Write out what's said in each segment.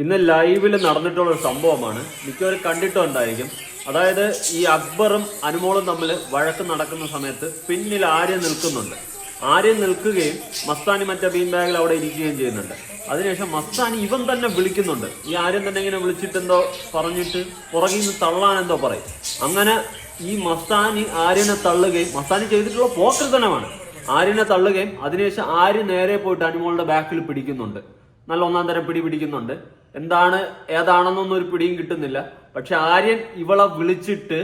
ഇന്ന് ലൈവിൽ നടന്നിട്ടുള്ള ഒരു സംഭവമാണ്. മിക്കവരും കണ്ടിട്ടുണ്ടായിരിക്കും അതായത് ഈ അക്ബറും അനുമോളും തമ്മിൽ വഴക്ക് നടക്കുന്ന സമയത്ത് പിന്നിൽ ആര്യം നിൽക്കുന്നുണ്ട്. ആര്യം നിൽക്കുകയും മസ്താനി മറ്റേ ബീൻ ബാഗിൽ അവിടെ ഇരിക്കുകയും ചെയ്യുന്നുണ്ട്. അതിനുശേഷം മസ്താനി ഇവൻ തന്നെ വിളിക്കുന്നുണ്ട്. ഈ ആര്യൻ തന്നെ ഇങ്ങനെ വിളിച്ചിട്ടെന്തോ പറഞ്ഞിട്ട് പുറകിൽ നിന്ന് തള്ളാൻ എന്തോ പറയും. അങ്ങനെ ഈ മസ്താനി ആര്യനെ തള്ളുകയും മസ്താനി ചെയ്തിട്ടുള്ള പോക്കൽത്തനമാണ് ആര്യനെ തള്ളുകയും അതിനുശേഷം ആര്യ നേരെ പോയിട്ട് അനുമോളുടെ ബാക്കിൽ പിടിക്കുന്നുണ്ട്. നല്ല ഒന്നാം തരം പിടി പിടിക്കുന്നുണ്ട് എന്താണ് ഏതാണെന്നൊന്നും ഒരു പിടിയും കിട്ടുന്നില്ല. പക്ഷെ ആര്യൻ ഇവളെ വിളിച്ചിട്ട്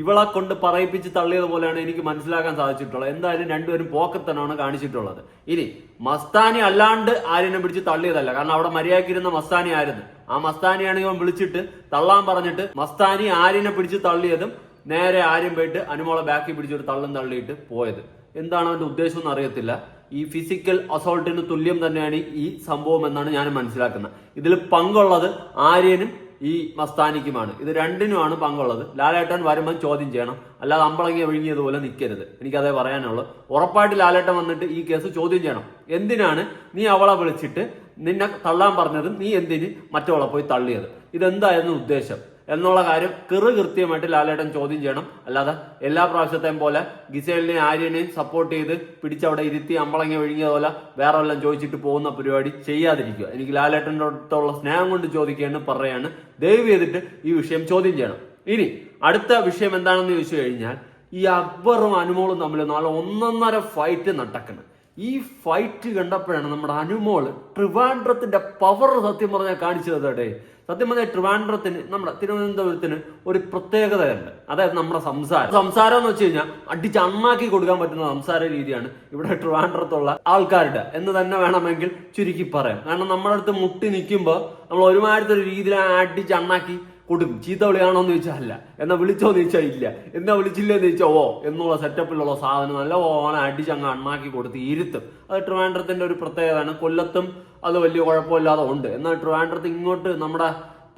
ഇവളെ കൊണ്ട് പറയിപ്പിച്ച് തള്ളിയത് പോലെയാണ് എനിക്ക് മനസ്സിലാക്കാൻ സാധിച്ചിട്ടുള്ളത്. എന്തായാലും രണ്ടുപേരും പോക്കത്തനാണ് കാണിച്ചിട്ടുള്ളത്. ഇനി മസ്താനി അല്ലാണ്ട് ആര്യനെ പിടിച്ച് തള്ളിയതല്ല. കാരണം അവിടെ മര്യാദക്കിരുന്ന മസ്താനി ആയിരുന്നു. ആ മസ്താനിയാണ് ഇവൻ വിളിച്ചിട്ട് തള്ളാൻ പറഞ്ഞിട്ട് മസ്താനി ആര്യനെ പിടിച്ച് തള്ളിയതും നേരെ ആര്യം പോയിട്ട് അനുമോളെ ബാക്കി പിടിച്ചൊരു തള്ളും തള്ളിയിട്ട് പോയത്. എന്താണ് അവന്റെ ഉദ്ദേശം എന്ന് അറിയത്തില്ല ഈ ഫിസിക്കൽ അസോൾട്ടിന് തുല്യം തന്നെയാണ് ഈ സംഭവം എന്നാണ് ഞാൻ മനസ്സിലാക്കുന്നത്. ഇതിൽ പങ്കുള്ളത് ആര്യനും ഈ മസ്താനിക്കുമാണ്. ഇത് രണ്ടിനുമാണ് പങ്കുള്ളത്. ലാലേട്ടൻ വരുമ്പോൾ ചോദ്യം ചെയ്യണം. അല്ലാതെ അമ്പളങ്ങി ഒഴുങ്ങിയതുപോലെ നിൽക്കരുത് എനിക്കതേ പറയാനുള്ളൂ. ഉറപ്പായിട്ട് ലാലേട്ടൻ വന്നിട്ട് ഈ കേസ് ചോദ്യം ചെയ്യണം. എന്തിനാണ് നീ അവളെ വിളിച്ചിട്ട് നിന്നെ തള്ളാൻ പറഞ്ഞതും? നീ എന്തിന് മറ്റവളെ പോയി തള്ളിയത്? ഇതെന്തായിരുന്നു ഉദ്ദേശം? എന്നുള്ള കാര്യം കൃറ് കൃത്യമായിട്ട് ലാലേട്ടൻ ചോദ്യം ചെയ്യണം. അല്ലാതെ എല്ലാ പ്രാവശ്യത്തെയും പോലെ ഗിസേലിനെയും ആര്യനെയും സപ്പോർട്ട് ചെയ്ത് പിടിച്ചവിടെ ഇരുത്തി അമ്പളങ്ങി ഒഴുങ്ങിയ പോലെ വേറെ വല്ലതും ചോദിച്ചിട്ട് പോകുന്ന പരിപാടി ചെയ്യാതിരിക്കുക. എനിക്ക് ലാലേട്ടന്റെ അടുത്തുള്ള സ്നേഹം കൊണ്ട് ചോദിക്കുകയാണ് പറയാണ്. ദയവ് ചെയ്തിട്ട് ഈ വിഷയം ചോദ്യം ചെയ്യണം. ഇനി അടുത്ത വിഷയം എന്താണെന്ന് ചോദിച്ചു കഴിഞ്ഞാൽ ഈ അക്ബറും അനുമോളും തമ്മിൽ നാളെ ഒന്നൊന്നര ഫൈറ്റ് നടക്കണം. ഈ ഫൈറ്റ് കണ്ടപ്പോഴാണ് നമ്മുടെ അനുമോൾ ട്രിവാൻഡ്രത്തിന്റെ പവർ സത്യം പറഞ്ഞാൽ കാണിച്ചു തന്നേ സത്യം പറഞ്ഞാൽ ട്രിവാൻഡ്രത്തിന് നമ്മുടെ തിരുവനന്തപുരത്തിന് ഒരു പ്രത്യേകതയുണ്ട്. അതായത് നമ്മുടെ സംസാരം. സംസാരം എന്ന് വെച്ച് കഴിഞ്ഞാൽ അടിച്ച് അണ്ണാക്കി കൊടുക്കാൻ പറ്റുന്ന സംസാര രീതിയാണ് ഇവിടെ ട്രിവാൻഡ്രത്തുള്ള ആൾക്കാരുടെ. എന്ന് തന്നെ വേണമെങ്കിൽ ചുരുക്കി പറയാം. കാരണം നമ്മുടെ അടുത്ത് മുട്ടി നിൽക്കുമ്പോൾ നമ്മൾ ഒരുമാതിരത്തെ ഒരു രീതിയിൽ അടിച്ച് അണ്ണാക്കി കൊടുക്കും. ചീത്ത വിളിയാണോ എന്ന് ചോദിച്ചാൽ അല്ല. എന്നാ വിളിച്ചോ എന്ന് ചോദിച്ചാൽ ഇല്ല. എന്നാ വിളിച്ചില്ലെന്ന് ചോദിച്ചാൽ ഓ എന്നുള്ള സെറ്റപ്പിലുള്ള സാധനം നല്ല ഓണം അടിച്ച് അങ്ങ് അണ്ണാക്കി കൊടുത്ത് ഇരുത്തും. അത് ട്രിവാൻഡ്രത്തിന്റെ ഒരു പ്രത്യേകതയാണ്. കൊല്ലത്തും അത് വലിയ കുഴപ്പമില്ലാതെ ഉണ്ട്. എന്നാൽ ട്രിവാൻഡ്രത്ത് ഇങ്ങോട്ട് നമ്മുടെ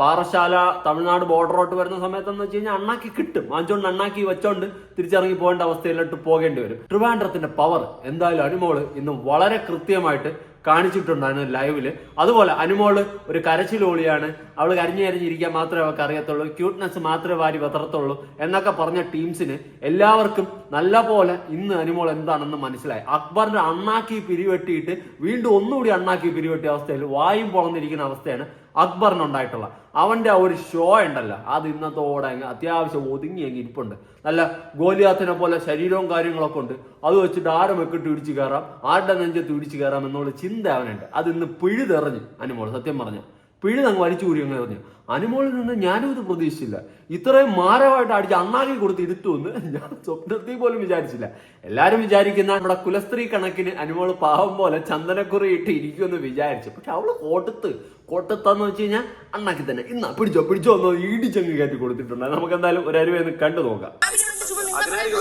പാറശാല തമിഴ്നാട് ബോർഡറോട്ട് വരുന്ന സമയത്ത് എന്ന് വെച്ച് കഴിഞ്ഞാൽ അണ്ണാക്കി കിട്ടും. വാങ്ങിച്ചോണ്ട് അണ്ണാക്കി വെച്ചോണ്ട് തിരിച്ചിറങ്ങി പോകേണ്ട അവസ്ഥയിലോട്ട് പോകേണ്ടി വരും. ട്രിവാൻഡ്രത്തിന്റെ പവർ എന്തായാലും അടിമോൾ ഇന്ന് വളരെ കൃത്യമായിട്ട് കാണിച്ചിട്ടുണ്ടായിരുന്നു ലൈവിൽ. അതുപോലെ അനുമോൾ ഒരു കരച്ചിലോളിയാണ് അവൾ കരഞ്ഞു കരഞ്ഞിരിക്കാൻ മാത്രമേ അവൾക്ക് അറിയത്തുള്ളൂ. ക്യൂട്ട്നെസ് മാത്രമേ വാരി വതർത്തുള്ളൂ എന്നൊക്കെ പറഞ്ഞ ടീംസിന് എല്ലാവർക്കും നല്ല പോലെ ഇന്ന് അനുമോൾ എന്താണെന്ന് മനസ്സിലായി. അക്ബറിന്റെ അണ്ണാക്കി പിരിവെട്ടിയിട്ട് വീണ്ടും ഒന്നുകൂടി അണ്ണാക്കി പിരിവെട്ടിയ അവസ്ഥയിൽ വായും പൊളന്നിരിക്കുന്ന അവസ്ഥയാണ് അക്ബറിനുണ്ടായിട്ടുള്ള. അവന്റെ ആ ഒരു ഷോ ഉണ്ടല്ലോ അത് ഇന്നത്തോടെ അങ്ങ് അത്യാവശ്യം ഒതുങ്ങി അങ്ങ് ഇരിപ്പുണ്ട്. നല്ല ഗോലിയാത്തിനെ പോലെ ശരീരവും കാര്യങ്ങളൊക്കെ ഉണ്ട്. അത് വെച്ചിട്ട് ആരും മെക്കിട്ട് ഇടിച്ചു കയറാം? ആരുടെ നെഞ്ചത്ത് ഇടിച്ചു കയറാം എന്നുള്ള ചിന്ത അവനുണ്ട്. അത് ഇന്ന് പിഴുതെറിഞ്ഞു അനുമോൾ സത്യം പറഞ്ഞു. പിഴുതങ്ങ് വലിച്ചു കൂടി അങ്ങ് എറിഞ്ഞു. അനുമോളിൽ നിന്ന് ഞാനും ഇത് പ്രതീക്ഷിച്ചില്ല. ഇത്രയും മാരമായിട്ട് അടിച്ച് അണ്ണാക്കി കൊടുത്ത് ഇരുത്തുമെന്ന് ഞാൻ സ്വപ്നത്തിൽ പോലും വിചാരിച്ചില്ല. എല്ലാരും വിചാരിക്കുന്ന നമ്മുടെ കുലസ്ത്രീ കണക്കിന് അനുമോൾ പാവം പോലെ ചന്ദനക്കുറി ഇട്ട് ഇരിക്കുമെന്ന് വിചാരിച്ചു. പക്ഷെ അവൾ കോട്ടത്ത് കോട്ടത്താന്ന് വെച്ച് കഴിഞ്ഞാൽ അണ്ണാക്കി തന്നെ. ഇന്നാ പിടിച്ചോ പിടിച്ചോ എന്നോ ഇടിച്ചങ്ങ് കയറ്റി കൊടുത്തിട്ടുണ്ട്. നമുക്ക് എന്തായാലും ഒരു അരുവെന്ന് കണ്ടു നോക്കാം. അതിനായിരിക്കും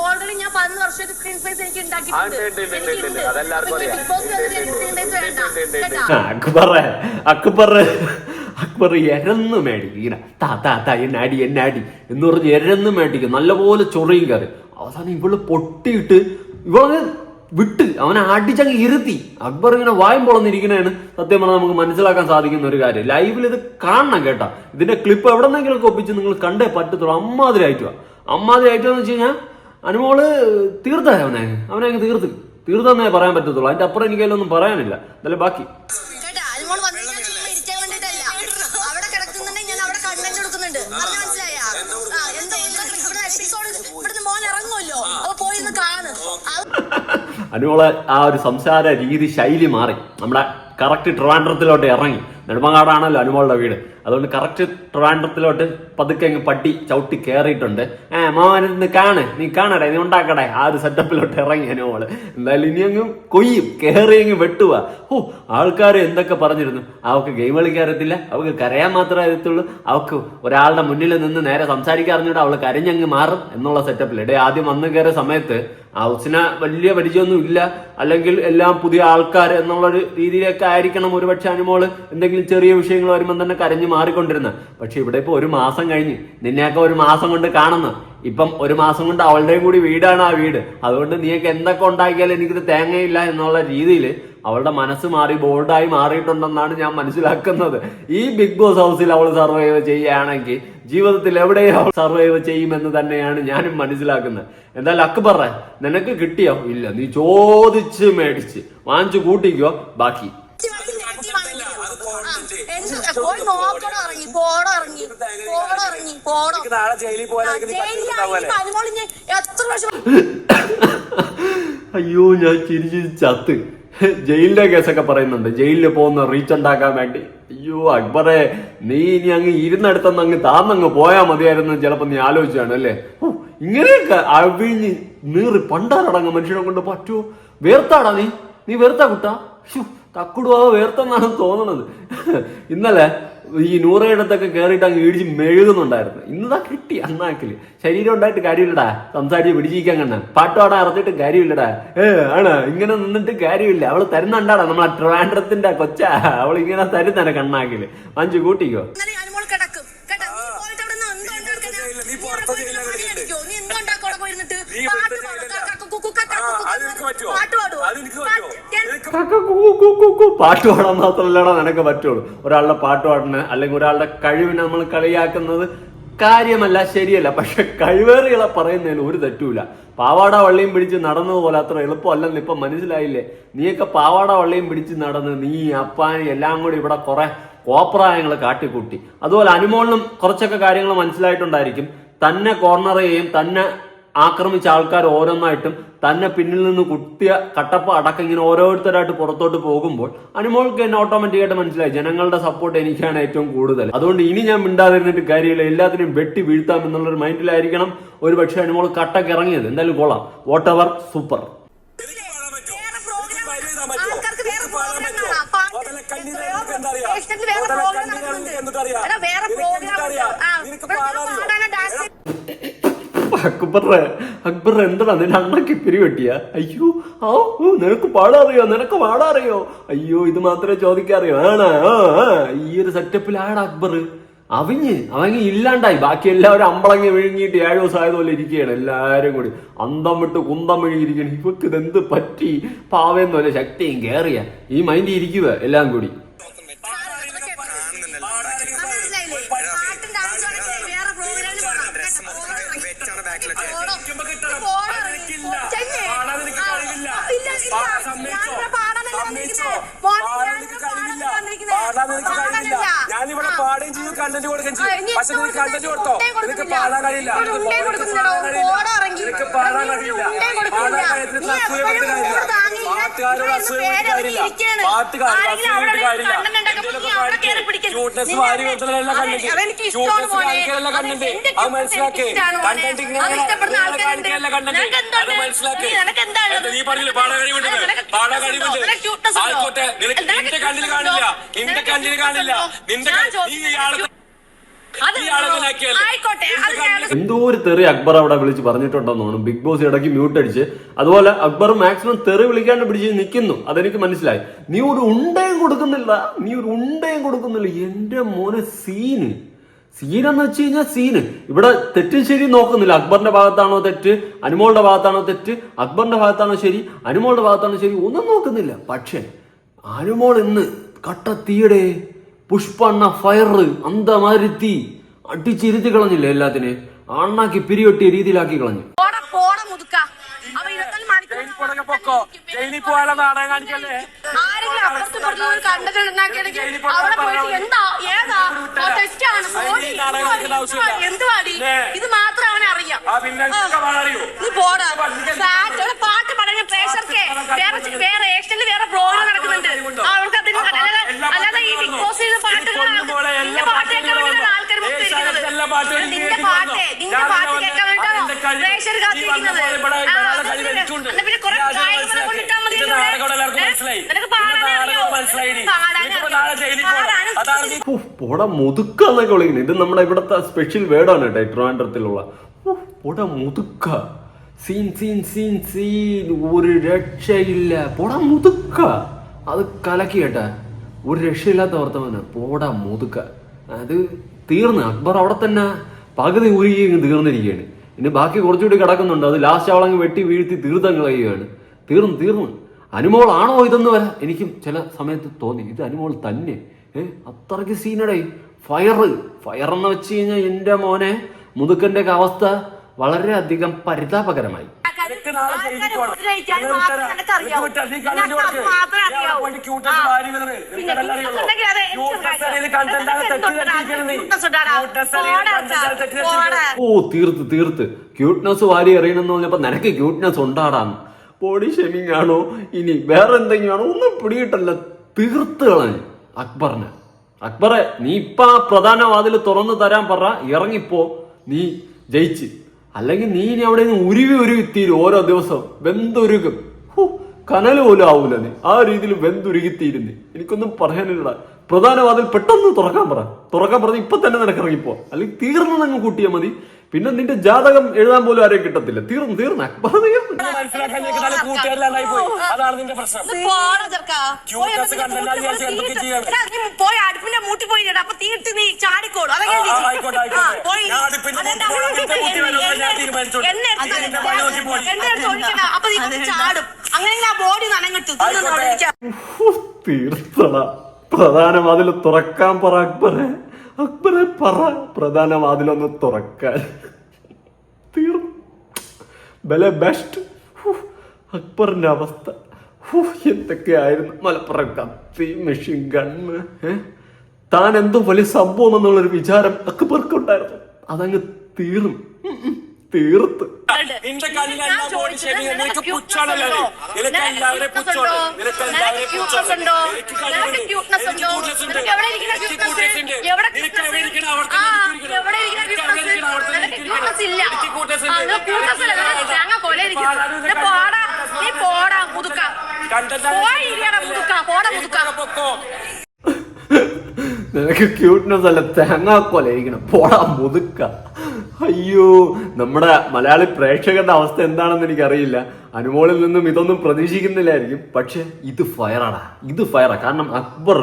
ഓൾറെഡി ഞാൻ പതിനൊന്ന് വർഷമായിട്ട് സ്ക്രീൻ സ്പേസ് എനിക്ക് അക്ബർ അക്ബർ അക്ബർ എരന്ന് മേടിക്കും. ഇങ്ങനെ താ താ താ എന്നാടി എന്നാടി എന്ന് പറഞ്ഞ് എരന്ന് മേടിക്കും. നല്ലപോലെ ചൊറിയും കയറി അവസാനം ഇവൾ പൊട്ടിയിട്ട് ഇവൾ വിട്ട് അവനെ അടിച്ചങ്ങ് ഇരുത്തി. അക്ബർ ഇങ്ങനെ വായും പൊളന്നിരിക്കണേന്ന് സത്യം പറഞ്ഞാൽ നമുക്ക് മനസ്സിലാക്കാൻ സാധിക്കുന്ന ഒരു കാര്യം. ലൈവിൽ ഇത് കാണണം കേട്ടാ. ഇതിന്റെ ക്ലിപ്പ് എവിടെന്നെങ്കിലും ഒപ്പിച്ച് നിങ്ങൾ കണ്ടേ പറ്റത്തുള്ളൂ. അമ്മാതിരി ആയിട്ടുവാ. അമ്മാതിരി എന്ന് വെച്ച് കഴിഞ്ഞാൽ അനുമോൾ തീർത്ത അവനെ. അവനെ അങ്ങ് തീർത്ത്. തീർത്തെന്നേ പറയാൻ പറ്റത്തുള്ളൂ. അതിന്റെ അപ്പുറം എനിക്ക് അതിലൊന്നും പറയാനില്ല. എന്നാലും ബാക്കി. മനസ്സിലായ? അനുമോളെ ആ ഒരു സംസാര രീതി ശൈലി മാറി. നമ്മുടെ കറക്റ്റ് ട്രിവാൻഡ്രത്തിലോട്ട് ഇറങ്ങി. നെടുമങ്ങാടാണല്ലോ അനുമോളുടെ വീട്. അതുകൊണ്ട് കറക്റ്റ് ട്രിവാൻഡ്രത്തിലോട്ട് പതുക്കെ അങ്ങ് പട്ടി ചവിട്ടി കയറിയിട്ടുണ്ട് ഏ മോനെ കാണ്. നീ കാണടേ നീ ഉണ്ടാക്കടേ. ആ ഒരു സെറ്റപ്പിലോട്ട് ഇറങ്ങി അനുമോൾ. എന്തായാലും ഇനി അങ്ങ് കൊയ്യും. കയറി അങ്ങ് വെട്ടുക ഓ ആൾക്കാർ എന്തൊക്കെ പറഞ്ഞിരുന്നു? അവൾക്ക് ഗെയിം കളിക്കാറത്തില്ല അവൾക്ക് കരയാൻ മാത്രമേ അറിയത്തുള്ളൂ. അവൾക്ക് ഒരാളുടെ മുന്നിൽ നിന്ന് നേരെ സംസാരിക്കാൻ അറിഞ്ഞൂടെ. അവൾ കരഞ്ഞങ്ങ് മാറും എന്നുള്ള സെറ്റപ്പിൽ ഇടേ ആദ്യം വന്ന് കയറിയ സമയത്ത് ഹൗസിന് വലിയ പരിചയമൊന്നും ഇല്ല. അല്ലെങ്കിൽ എല്ലാം പുതിയ ആൾക്കാർ എന്നുള്ള ഒരു രീതിയിലൊക്കെ ആയിരിക്കണം ഒരുപക്ഷെ അനുമോൾ എന്തെങ്കിലും ചെറിയ വിഷയങ്ങൾ വരുമ്പോൾ തന്നെ കരഞ്ഞു മാറിക്കൊണ്ടിരുന്നത്. പക്ഷെ ഇവിടെ ഇപ്പൊ ഒരു മാസം കഴിഞ്ഞ്. നിന്നെയൊക്കെ ഒരു മാസം കൊണ്ട് കാണുന്നു. ഇപ്പം ഒരു മാസം കൊണ്ട് അവളുടെയും കൂടി വീടാണ് ആ വീട്. അതുകൊണ്ട് നീയൊക്കെ എന്തൊക്കെ ഉണ്ടാക്കിയാലും എനിക്കിത് തേങ്ങയില്ല എന്നുള്ള രീതിയിൽ അവളുടെ മനസ്സ് മാറി ബോൾഡായി മാറിയിട്ടുണ്ടെന്നാണ് ഞാൻ മനസ്സിലാക്കുന്നത്. ഈ ബിഗ് ബോസ് ഹൗസിൽ അവൾ സർവൈവ് ചെയ്യുകയാണെങ്കിൽ ജീവിതത്തിൽ എവിടെയും അവൾ സർവൈവ് ചെയ്യുമെന്ന് തന്നെയാണ് ഞാനും മനസ്സിലാക്കുന്നത്. എന്തായാലും അക്ബറ നിനക്ക് കിട്ടിയോ? ഇല്ല നീ ചോദിച്ച് മേടിച്ച്. വാങ്ങിച്ചു കൂട്ടിക്കോ. ബാക്കി. അയ്യോ ഞാൻ ചിരിച്ച് ചത്ത്. ജയിലിന്റെ കേസൊക്കെ പറയുന്നുണ്ട്. ജയിലിൽ പോകുന്ന റീച്ച് ഉണ്ടാക്കാൻ വേണ്ടി. അയ്യോ അക്ബറെ നീ ഇനി അങ്ങ് ഇരുന്നടുത്തന്ന് അങ്ങ് താന്നങ്ങ് പോയാൽ മതിയായിരുന്നു. ചിലപ്പോ നീ ആലോചിച്ചാണ് അല്ലേ? ഇങ്ങനെയൊക്കെ അവിഞ്ഞ് നീറി പണ്ടാറടങ്ങ് മനുഷ്യനെ കൊണ്ട് പറ്റുമോ വേർത്താടാ നീ. നീ വേർത്താ കുട്ടാ. തക്കുടുവാ വേർത്തെന്നാണ് തോന്നുന്നത് ഇന്നലെ ഈ നൂറയിടത്തൊക്കെ കയറിയിട്ട് അങ്ങ് ഇടിച്ച് മെഴുകുന്നുണ്ടായിരുന്നു. ഇന്നതാ കിട്ടി അന്നാക്കിൽ. ശരീരം ഉണ്ടായിട്ട് കാര്യമില്ലടാ. സംസാരിച്ച് പിടിച്ചിരിക്കാൻ കണ്ണ പാട്ടുപാടാൻ അറുത്തിട്ട് കാര്യമില്ലടാ. ഏ ആണ്? ഇങ്ങനെ നിന്നിട്ട് കാര്യമില്ല. അവൾ തരുന്നുണ്ടാടാ. നമ്മളെ ട്രിവാൻഡ്രത്തിന്റെ കൊച്ച. അവൾ ഇങ്ങനെ തരുന്നേ കണ്ണാക്കിൽ. മഞ്ചു കൂട്ടിക്കോ? നീ പാട്ട് പാടാൻ മാത്രമല്ലടാ നിനക്ക് പറ്റുള്ളൂ. ഒരാളുടെ പാട്ട് പാടുന്ന അല്ലെങ്കിൽ ഒരാളുടെ കഴിവിനെ നമ്മൾ കളിയാക്കുന്നത് കാര്യമല്ല ശരിയല്ല. പക്ഷെ കഴിവേറികളെ പറയുന്നതിന് ഒരു തെറ്റുമില്ല. പാവാട വള്ളിയും പിടിച്ച് നടന്നതുപോലെ അത്ര എളുപ്പമല്ലെന്ന് ഇപ്പൊ മനസ്സിലായില്ലേ? നീയൊക്കെ പാവാട വള്ളിയും പിടിച്ച് നടന്ന് നീ അപ്പാനി എല്ലാം കൂടി ഇവിടെ കുറെ കോപ്രായങ്ങൾ കാട്ടിക്കൂട്ടി. അതുപോലെ അനുമോളിനും കുറച്ചൊക്കെ കാര്യങ്ങൾ മനസ്സിലായിട്ടുണ്ടായിരിക്കും. തന്നെ കോർണർ ചെയ്യും തന്നെ ആക്രമിച്ച ആൾക്കാർ ഓരോന്നായിട്ടും തന്നെ പിന്നിൽ നിന്ന് കുത്തിയ കട്ടപ്പ അടക്കം ഇങ്ങനെ ഓരോരുത്തരായിട്ട് പുറത്തോട്ട് പോകുമ്പോൾ അനുമോൾക്ക് തന്നെ ഓട്ടോമാറ്റിക്കായിട്ട് മനസ്സിലായി. ജനങ്ങളുടെ സപ്പോർട്ട് എനിക്കാണ് ഏറ്റവും കൂടുതൽ. അതുകൊണ്ട് ഇനി ഞാൻ മിണ്ടാതിരുന്നിട്ട് കാര്യമില്ല. എല്ലാത്തിനും വെട്ടി വീഴ്ത്താം എന്നുള്ളൊരു മൈൻഡിലായിരിക്കണം. ഒരു പക്ഷേ അനുമോൾ കട്ടക്ക് ഇറങ്ങിയത് എന്തായാലും കൊള്ളാം. വാട്ട് എവർ സൂപ്പർ വേറെ program അറിയോ? അക്ബർ എന്താണ് എന്താ നിന്റെ അണ്ണക്ക് പിരിവെട്ടിയ അയ്യോ ആ നിനക്ക് പാടാറിയോ നിനക്ക് പാടാറിയോ അയ്യോ ഇത് മാത്രമേ ചോദിക്കാറിയോ ആണാ. ഈ ഒരു സെറ്റപ്പിലാണ് അക്ബർ അവിഞ്ഞ് അവങ്ങി ഇല്ലാണ്ടായി ബാക്കി എല്ലാവരും അമ്പളങ്ങി വിഴുങ്ങിയിട്ട് ഏഴ് ദിവസം ആയതുപോലെ ഇരിക്കുകയാണ് എല്ലാരും കൂടി അന്തം വിട്ട് കുന്തം വിഴുങ്ങിയിരിക്കണം ഇവക്ക് എന്ത് പറ്റി പാവയെന്ന് പോലെ ശക്തിയും കേറിയ ഈ മൈൻഡ് ഇരിക്കുക എല്ലാം കൂടി ഞാനിവിടെ. നിനക്ക്. പാടുകയും ചെയ്യും കണ്ടന്റ് കൊടുക്കുകയും ചെയ്യും പക്ഷെ നീ കണ്ടന്റ് കൊടുത്തോ? നിനക്ക്. പാടാൻ കഴിയില്ല. നിനക്ക് പാടാൻ കഴിയില്ല. പാടാൻ കാര്യത്തിൽ അസൂയ കാര്യമില്ല പാട്ടുകാരോട് അസൂയ കാര്യമില്ല നീ. ക്യൂട്ട്നെസ് വാരി ക്യൂട്ട്നെസ് അത് മനസ്സിലാക്കി. കണ്ടന്റ് ഇങ്ങനെ? അത് മനസ്സിലാക്കി. പറഞ്ഞില്ലേ ആയിക്കോട്ടെ. നിന്റെ കണ്ണിൽ കാണില്ല. നിന്റെ കണ്ണിൽ കാണില്ല. നിന്റെ നീ ചോദിക്കുന്നത് എന്തോ ഒരു തെറി അക്ബർ അവിടെ വിളിച്ച് പറഞ്ഞിട്ടുണ്ടെന്നാണ് തോന്നുന്നു. ബിഗ് ബോസ് ഇടയ്ക്ക് മ്യൂട്ട് അടിച്ച്. അതുപോലെ അക്ബർ മാക്സിമം തെറി വിളിക്കാണ്ട് പിടിച്ച് നിൽക്കുന്നു അതെനിക്ക് മനസ്സിലായി. നീ ഒരു ഉണ്ടയും കൊടുക്കുന്നില്ല. നീ ഒരു ഉണ്ടയും കൊടുക്കുന്നില്ല. എന്റെ മോനെ സീന് സീനെന്ന് വെച്ച് കഴിഞ്ഞാൽ സീന് ഇവിടെ തെറ്റും ശരി നോക്കുന്നില്ല. അക്ബറിന്റെ ഭാഗത്താണോ തെറ്റ്? അനുമോളുടെ ഭാഗത്താണോ തെറ്റ്? അക്ബറിന്റെ ഭാഗത്താണോ ശരി? അനുമോളുടെ ഭാഗത്താണോ ശരി? ഒന്നും നോക്കുന്നില്ല. പക്ഷേ അനുമോൾ ഇന്ന് കട്ട തീയുടെ പുഷ്പണ്ണ ഫയർ അന്തമാതിരി തീ അടിച്ചിരുത്തി കളഞ്ഞില്ലേ എല്ലാത്തിനെ? അണ്ണാക്കി പിരിവെട്ടിയ രീതിയിലാക്കി കളഞ്ഞു. ഇത് മാത്രം അവനെ അറിയാം. പാട്ട് പറഞ്ഞ പ്രേഷർക്ക് വേറെ വേറെ ഏഷ്യനിൽ വേറെ പ്രോഗ്രാം നടക്കുന്നുണ്ട് ആ, അവൾക്ക് അതിന് അല്ലാതെ അല്ലാതെ ഈ ബിഗ് ബോസ് ചെയ്ത പാട്ടുകൾ നിന്റെ പാട്ട് കേൾക്കാൻ വേണ്ടിയാണ് ആൾക്കാർ നിന്റെ പാട്ട് നിന്റെ പാട്ട് കേൾക്കാൻ കാത്തിരിക്കുന്നത്. പിന്നെ കുറെ കൊണ്ടിട്ടാ മതി നിനക്ക് പോടാ മുതുക്ക എന്നൊക്കെ വിളിക്കുന്നത് ഇത് നമ്മുടെ ഇവിടുത്തെ സ്പെഷ്യൽ വേർഡാണ് കേട്ടോ ട്രിവാൻഡ്രത്തിലുള്ള. ഉഫ്, പോടാ മുതുക്ക. Scene scene scene scene. ഒരു രക്ഷയില്ല. പോടാ മുതുക്ക. അത് കലക്കി കേട്ടാ. ഒരു രക്ഷയില്ലാത്ത വർത്തമാനം. പോടാ മുതുക്ക. അത് തീർന്ന്. അക്ബർ അവിടെ തന്നെ പകുതി ഊരുകയും തീർന്നിരിക്കുകയാണ്. ഇനി ബാക്കി കുറച്ചുകൂടി കിടക്കുന്നുണ്ട്. അത് ലാസ്റ്റ് അവളങ്ങ് വെട്ടി വീഴ്ത്തി തീർത്തം കളയുകയാണ്. തീർന്നു തീർന്നു. അനുമോൾ ആണോ ഇതെന്ന് വരെ എനിക്കും ചില സമയത്ത് തോന്നി. ഇത് അനുമോൾ തന്നെ. ഏ അത്രയ്ക്ക് സീനടേ ഫയർ ഫയർ എന്ന് വെച്ച് കഴിഞ്ഞാൽ എന്റെ മോനെ മുതുക്കന്റെ ഒക്കെ അവസ്ഥ വളരെയധികം പരിതാപകരമായി. ഓ തീർത്ത് തീർത്ത്. ക്യൂട്ട്നെസ് വാരി എറിയണമെന്ന് പറഞ്ഞപ്പോ നിനക്ക് ക്യൂട്ട്നെസ് ഉണ്ടാടാന്ന് ബോഡി ഷേമിംഗ് ആണോ? ഇനി വേറെ എന്തെങ്കിലും ആണോ? ഒന്നും പിടിയിട്ടല്ല. തീർത്ത് കളഞ്ഞു. അക്ബറിനെ. അക്ബറെ നീ ഇപ്പൊ ആ പ്രധാന വാതിൽ തുറന്നു തരാൻ പറ. ഇറങ്ങിപ്പോ. നീ ജയിച്ച്. അല്ലെങ്കിൽ നീ ഇനി അവിടെ നിന്ന് ഉരുവി ഉരുവി തീരും ഓരോ ദിവസവും വെന്തുരുകും. കനൽ പോലും ആവൂല നീ. ആ രീതിയിൽ വെന്തുരുകിത്തീരുന്നു എനിക്കൊന്നും പറയാനില്ല പ്രധാന വാതിൽ പെട്ടെന്ന് തുറക്കാൻ പറ. തുറക്കാൻ പറഞ്ഞ് ഇപ്പൊ തന്നെ നിനക്ക് ഇറങ്ങിപ്പോ അല്ലെങ്കിൽ തീർന്നതങ്ങ് കൂട്ടിയാൽ മതി. പിന്നെ നിന്റെ ജാതകം എഴുതാൻ പോലും ആരെയും കിട്ടത്തില്ല. തീർന്നു തീർന്നു. അക്ബർ തീർന്നു. തീർത്തട. പ്രധാന വാതിൽ തുറക്കാൻ പറ അക്ബറെ. അക്ബറെ പറ. പ്രധാന വാതിലൊന്ന് തുറക്കാൻ. തീർന്നു. ബല ബെസ്റ്റ് അക്ബറിന്റെ അവസ്ഥ. ഹൂ, എന്തൊക്കെയായിരുന്നു? മലപ്പുറം കത്തി മെഷീൻ ഗണ്ണ് താൻ എന്തോ വലിയ സംഭവം എന്നുള്ളൊരു വിചാരം അക്ബർക്കുണ്ടായിരുന്നു. അതങ്ങ് തീർന്നു. തീർത്ത്. നിനക്ക് ഇരിക്കണം. എനിക്ക് ക്യൂട്ട്നെസ് അല്ല നിനക്ക്. നിനക്ക് ക്യൂട്ട്നെസ് അല്ല പോടാ മുതുക്ക. അയ്യോ നമ്മുടെ മലയാളി പ്രേക്ഷകന്റെ അവസ്ഥ എന്താണെന്ന് എനിക്കറിയില്ല. അനുമോളിൽ നിന്നും ഇതൊന്നും പ്രതീക്ഷിക്കുന്നില്ലായിരിക്കും. പക്ഷെ ഇത് ഫയറാടാ ഇത് ഫയറാ കാരണം അക്ബർ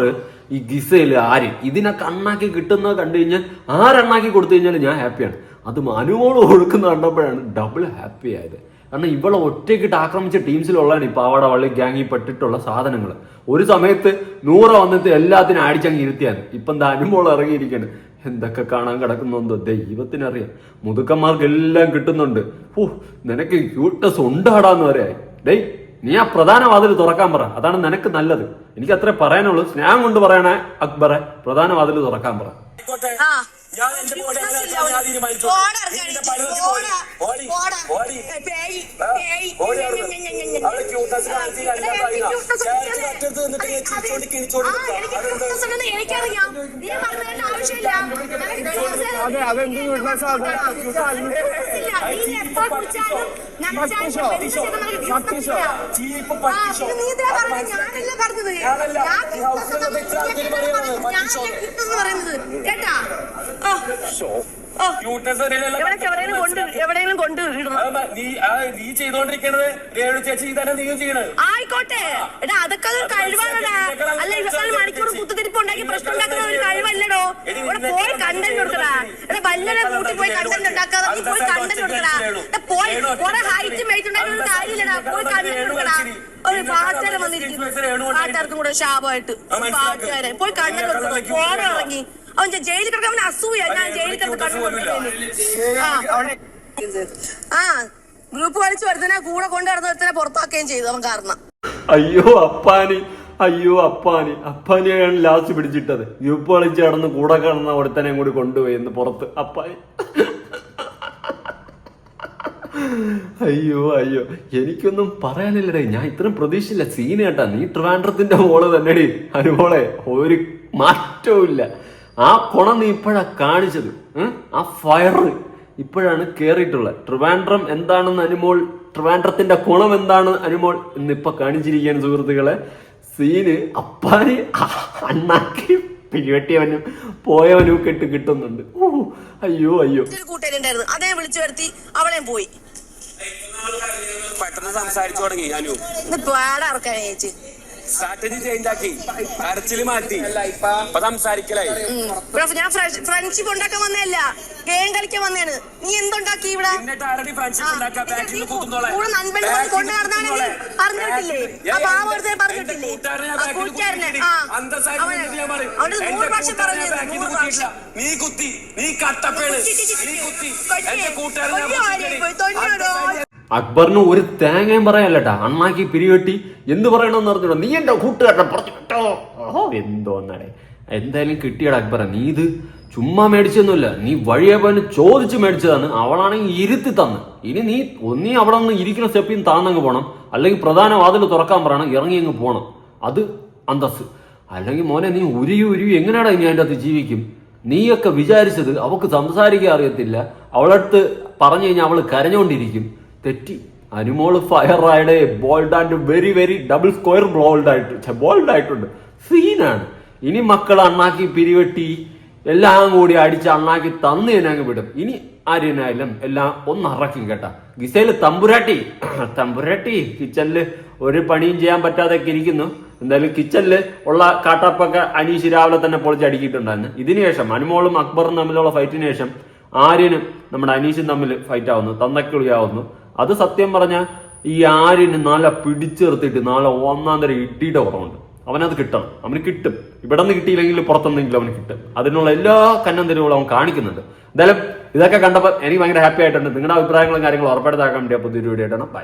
ഈ ഗിസയിൽ ആര് ഇതിനെ കണ്ണാക്കി കിട്ടുന്നത് കണ്ടു കഴിഞ്ഞാൽ ആരെണ്ണാക്കി കൊടുത്തു കഴിഞ്ഞാൽ ഞാൻ ഹാപ്പിയാണ്. അത് അനുമോൾ കൊടുക്കുന്ന കണ്ടപ്പോഴാണ് ഡബിൾ ഹാപ്പി ആയത്. കാരണം ഇവളെ ഒറ്റയ്ക്കിട്ട് ആക്രമിച്ച ടീംസിലുള്ളതാണ് ഈ പാവാട വള്ളി ഗ്യാങ്ങിൽ പെട്ടിട്ടുള്ള സാധനങ്ങൾ. ഒരു സമയത്ത് നൂറ വന്നിട്ട് എല്ലാത്തിനും അടിച്ചങ്ങ് ഇരുത്തിയാണ് ഇപ്പം എന്താ അനുമോൾ ഇറങ്ങിയിരിക്കുകയാണ്. എന്തൊക്കെ കാണാൻ കിടക്കുന്നുണ്ടോ? ദൈവത്തിനറിയാം. മുതുക്കന്മാർക്ക് എല്ലാം കിട്ടുന്നുണ്ട്. ഓ നിനക്ക് ക്യൂട്ടസ് ഉണ്ടാടാന്ന് വരെ ഡേയ് നീ ആ പ്രധാന വാതിൽ തുറക്കാൻ പറ. അതാണ് നിനക്ക് നല്ലത്. എനിക്ക് അത്രേ പറയാനുള്ളൂ. സ്നേഹം കൊണ്ട് പറയണേ അക്ബറെ പ്രധാന വാതിൽ തുറക്കാൻ പറ. ഞാൻ എന്റെ ബോഡി ഞാൻ തീരുമാനിച്ചു. അവിടെ ക്യൂട്ടസ് കാണിച്ച്. ചേച്ചി നിന്നിട്ട് ഞാൻ ചിരിച്ചോണ്ട് കിണിച്ചോണ്ട് എനിക്കറിയാം. നീ പറഞ്ഞതിന്റെ ആവശ്യമില്ല. അതെ, അതെന്ത് ക്യൂട്ട്നെസ് ആണ്? നീ കുടിച്ചാലും ഞാനല്ല പറഞ്ഞത്. ഞാൻ പറയുന്നത് കേട്ടാ? എവിടെയെങ്കിലും കൊണ്ട് നീ ആ, നീ ചെയ്തോണ്ടിരിക്കണത് രേണു ചേച്ചി തന്നെ നീയും ചെയ്യണത്. ആയിക്കോട്ടെ. എടാ അതൊക്കെ ഒരു കഴിവാണടാ. അല്ല ഇരുപത്തിനാല് മണിക്കൂർ കുത്തുതിരിപ്പ് ഉണ്ടാക്കി പ്രശ്നം ഉണ്ടാക്കുന്ന ഒരു കഴിവല്ലടോ. ഇവിടെ പോയി കണ്ടന്റ് കൊടുക്കടാ എടാ വല്ലരെ കൂട്ടി പോയി കണ്ടന്റ് ഉണ്ടാക്കാതെ നീ പോയി കണ്ടന്റ് കൊടുക്കടാ പോയി കുറെ ഹൈറ്റ് ഒരു കാര്യമില്ലടാ. പോയി കണ്ടന്റ് കൊടുക്കടാ ഒരു പാട്ടുകാരൻ വന്നിരിക്കുന്നു. പാട്ടുകാർക്കും കൂടെ ശാപമായിട്ട്. പാട്ടുകാരൻ. പോയി കണ്ടന്റ് കൊടുക്കണം ഫോൺ ഇറങ്ങി. അവൻ ജയിലിൽ കിടക്കാൻ അവന് അസൂയ. ഞാൻ ജയിലിൽ കിടന്ന് കണ്ടു ആ ആ ഗ്രൂപ്പ് കളിച്ച് ഒരുത്തനെ കൂടെ കൊണ്ടു നടന്ന ഒരുത്തനെ പുറത്താക്കുകയും ചെയ്തു അവൻ കാരണം. അയ്യോ അപ്പാനി. അയ്യോ അപ്പാനി. അപ്പാനിയാണ് ലാസ്റ്റ് പിടിച്ചിട്ടത്. ഗ്രൂപ്പ് കളിച്ച് കടന്ന് കൂടെ കടന്ന ഒരുത്തനെ കൂടി കൊണ്ടുപോയി എന്ന് പുറത്ത്. അപ്പാനി. അയ്യോ അയ്യോ. എനിക്കൊന്നും പറയാനില്ലടേ. ഞാൻ ഇത്രയും പ്രതീക്ഷയില്ല. സീൻ കേട്ടാ. നീ ട്രിവാൻഡ്രത്തിന്റെ മോൾ തന്നെടി. അനുമോളെ ഒരു മാറ്റവും ഇല്ല ആ കുണം നീ ഇപ്പോഴാ കാണിച്ചത്. ആ ഫയർ ഇപ്പോഴാണ് കേറിയിട്ടുള്ളത്. ട്രിവാൻഡ്രം എന്താണെന്ന് അനുമോൾ ട്രിവാൻഡ്രത്തിന്റെ കുണം എന്താണ് അനുമോൾ എന്നിപ്പൊ കാണിച്ചിരിക്കുകയാണ് സുഹൃത്തുക്കളെ. സീന് അപ്പാന് അണ്ണാക്കി പിഴിവെട്ടിയവനും പോയവനും ഒക്കെ ഇട്ട് കിട്ടുന്നുണ്ട്. ഓ അയ്യോ അയ്യോ. അതേ വിളിച്ചു വരുത്തി അവളെ പോയി. പെട്ടെന്ന് സംസാരിച്ചു തുടങ്ങി അനു. ഇത് പേടെ ഇറക്കാൻ ചേച്ചി. സ്ട്രാറ്റജി ചേഞ്ച് ആക്കി. കരച്ചിൽ മാറ്റി. ഇപ്പൊ സംസാരിക്കലായി ഞാൻ ഫ്രണ്ട്ഷിപ്പ് ഉണ്ടാക്കാൻ വന്നതല്ല. ഗെയിം കളിക്കാൻ വന്നതാണ്. നീ എന്തുണ്ടാക്കി ഇവിടെ? എന്നിട്ട് ആരുടെ ഫ്രണ്ട്ഷിപ്പ് ഉണ്ടാക്കുക ബാക്കിൽ നിന്ന് കുത്തുന്നോളെ കൂടെ നൻപള്ളി കൊണ്ട് കൊണ്ട് നടന്നാണ് നീ ആ പാവ ഒരുത്തനെ പറഞ്ഞിട്ടില്ലേ ആ കൂട്ടുകാരനെ ആ. അവന് അവന് നൂറ് പ്രാവശ്യം പറഞ്ഞു നൂറ് പ്രാവശ്യം. നീ കുത്തി. നീ കട്ടപ്പേണ്. നീ കുത്തി. അക്ബറിന് ഒരു തേങ്ങയും പറയാല്ലട്ടാ അണ്ണാക്കി പിരിവെട്ടി എന്ത് പറയണമെന്ന് അറിഞ്ഞോ നീ എന്റെ കൂട്ടുകാരനെ പറഞ്ഞു കേട്ടോ ഓഹോ. എന്തോന്നടേ എന്തായാലും കിട്ടിയട അക്ബറ. നീ ഇത് ചുമ്മാ മേടിച്ചൊന്നുമില്ല. നീ വഴിയെ പോയി ചോദിച്ച് മേടിച്ചതാണ്. അവളാണെങ്കിൽ ഇരുത്തി തന്ന്. ഇനി നീ ഒന്നീ അവിടെ നിന്ന് ഇരിക്കുന്ന സ്റ്റെപ്പിൽ നിന്ന് താന്നങ്ങ് പോകണം അല്ലെങ്കിൽ പ്രധാന വാതിൽ തുറക്കാൻ പറയണം. ഇറങ്ങി അങ്ങ് പോണം. അത് അന്തസ് അല്ലെങ്കിൽ മോനെ നീ ഉരുകി ഉരുകി എങ്ങനെയാടാ ഇനി അതിന്റെ അകത്ത് ജീവിക്കും? നീയൊക്കെ വിചാരിച്ചത് അവക്ക് സംസാരിക്കാൻ അറിയത്തില്ല. അവളടുത്ത് പറഞ്ഞു കഴിഞ്ഞാൽ അവൾ കരഞ്ഞുകൊണ്ടിരിക്കും. തെറ്റി Anumol ആയിടേ bold and very very double square bold ആയിട്ട് ബോൾഡ് ആയിട്ടുണ്ട്. സീനാണ് ഇനി മക്കൾ അണ്ണാക്കി പിരിവെട്ടി എല്ലാം കൂടി അടിച്ച് അണ്ണാക്കി തന്നു അങ്ങ് വിടും. ഇനി ആര്യനായാലും എല്ലാം ഒന്ന് അറക്കും കേട്ടാ. ഗിസയിൽ തമ്പുരാട്ടി തമ്പുരാട്ടി കിച്ചണിൽ ഒരു പണിയും ചെയ്യാൻ പറ്റാതെ ഇരിക്കുന്നു. എന്തായാലും കിച്ചണിൽ ഉള്ള കാട്ടാപ്പൊക്കെ അനീഷ് രാവിലെ തന്നെ പൊളിച്ചടിക്കിയിട്ടുണ്ടായിരുന്നു ഇതിനുശേഷം അനുമോളും അക്ബറും തമ്മിലുള്ള ഫൈറ്റിന് ശേഷം ആര്യനും നമ്മുടെ അനീഷും തമ്മിൽ ഫൈറ്റ് ആവുന്നു തന്നക്കിളിയാവുന്നു അത് സത്യം പറഞ്ഞ ഈ ആര്യന് നല്ല നിർത്തിയിട്ട് നാളെ ഒന്നാം തരം ഇട്ടിയുടെ കുറവുണ്ട്. അവനത് കിട്ടണം. അവന് കിട്ടും. ഇവിടെ നിന്ന് കിട്ടിയില്ലെങ്കിൽ പുറത്തുനിന്നെങ്കിലും അവന് കിട്ടും. അതിനുള്ള എല്ലാ കന്നം തെരുവുകളും അവൻ കാണിക്കുന്നുണ്ട്. എന്തായാലും ഇതൊക്കെ കണ്ടപ്പോൾ എനിക്ക് ഭയങ്കര ഹാപ്പി ആയിട്ടുണ്ട്. നിങ്ങളുടെ അഭിപ്രായങ്ങളും കാര്യങ്ങളും ഉറപ്പായിട്ട് താക്കാൻ വേണ്ടി പുതിയൊരു വീഡിയോ ആയിട്ടാണ് ബൈ